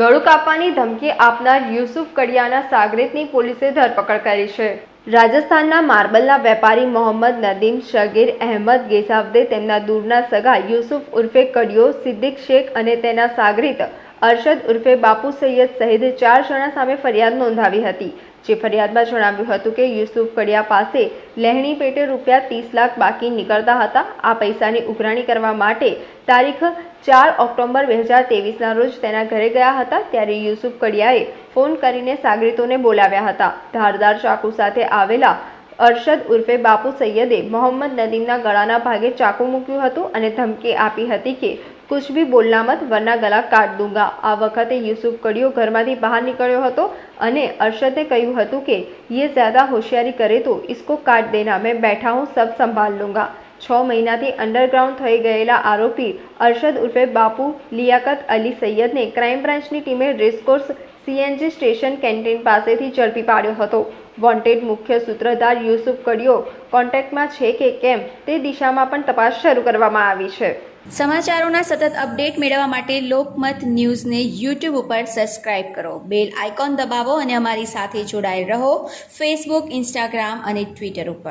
ગળું કાપવાની ધમકી આપનાર યુસુફ કડિયાના સાગરીતની પોલીસે ધરપકડ કરી છે. રાજસ્થાનના માર્બલના વેપારી મોહમ્મદ નદીમ શગીર અહેમદ ગેસાવદે તેમના દૂરના સગા યુસુફ ઉર્ફે કડિયો, સિદ્દીક શેખ અને તેના સાગરીત અરશદ ઉર્ફે બાપુ સૈયદ સહિત ચાર જણા સામે ફરિયાદ નોંધાવી હતી. જે ફરિયાદમાં જણાવ્યું હતું કે યુસુફ કડિયા પાસે લહેણી પેટે રૂપિયા ત્રીસ લાખ બાકી નીકળતા હતા. આ પૈસાની ઉઘરાણી કરવા માટે તારીખ ચાર ઓક્ટોબર બે હજાર તેવીસના રોજ તેના ઘરે ગયા હતા ત્યારે યુસુફ કડિયાએ ફોન કરીને સાગરીતોને બોલાવ્યા હતા. ધારદાર ચાકુ સાથે આવેલા અરશદ ઉર્ફે બાપુ સૈયદે મોહમ્મદ નદીમના ગળાના ભાગે ચાકુ મૂક્યું હતું અને ધમકી આપી હતી કે કુછ ભી બોલના મત વરના ગલા કાટ દૂંગા. આ વખતે યુસુફ કડિયો ઘરમાંથી બહાર નીકળ્યો હતો અને અરશદે કહ્યું હતું કે, યે જ્યાદા હોશિયારી કરે તો ઇસકો કાટ દેના, મેં બેઠા હું સબ સંભાળ લુંગા. છ મહિનાથી અંડરગ્રાઉન્ડ થઈ ગયેલા આરોપી અરશદ ઉર્ફે બાપુ લિયાકત અલી સૈયદને ક્રાઇમ બ્રાન્ચની ટીમે રેસકોર્સ સીએનજી સ્ટેશન કેન્ટીન પાસેથી ઝડપી પાડ્યો હતો. વોન્ટેડ મુખ્ય સૂત્રધાર યુસુફ કડિયો કોન્ટેક્ટમાં છે કે કેમ તે દિશામાં પણ તપાસ શરૂ કરવામાં આવી છે. સમાચારોના સતત અપડેટ મેળવવા માટે લોકમત ન્યૂઝને યુટ્યુબ ઉપર સબસ્ક્રાઇબ કરો. બેલ આઇકોન દબાવો અને અમારી સાથે જોડાયેલ રહો. ફેસબુક ઇન્સ્ટાગ્રામ અને ટ્વિટર ઉપર.